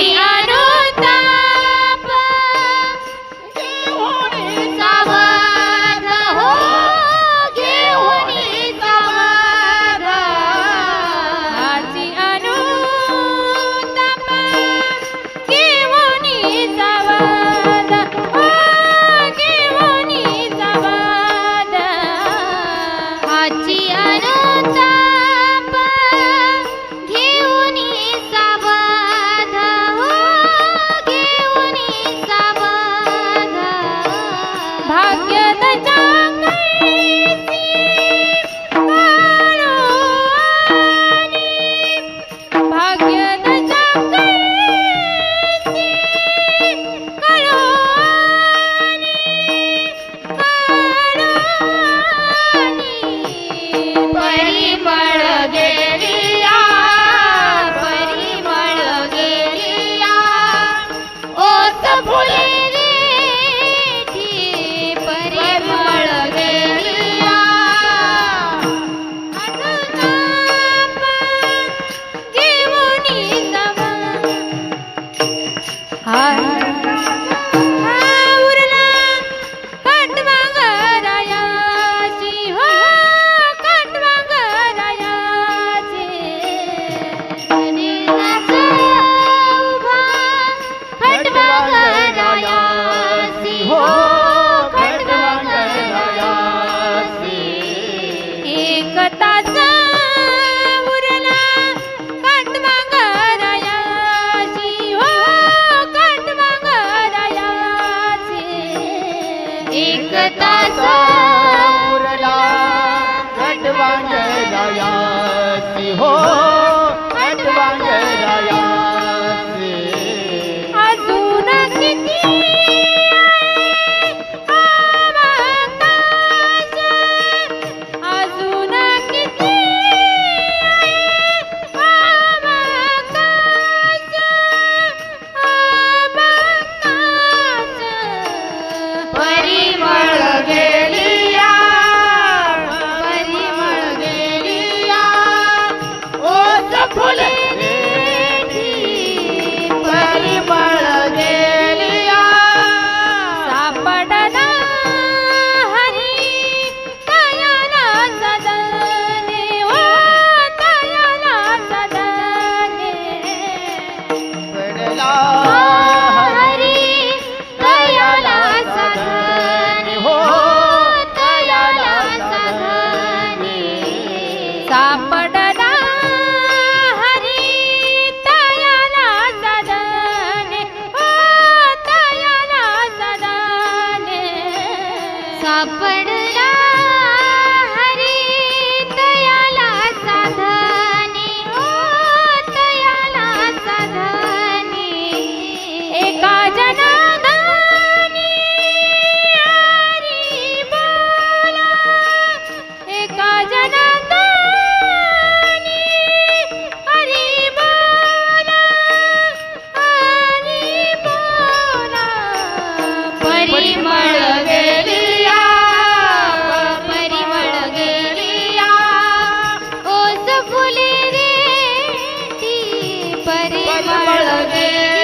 I know. परिमळ गेली परिमळ गेली ओ सफुली रे ती परिमळ गेली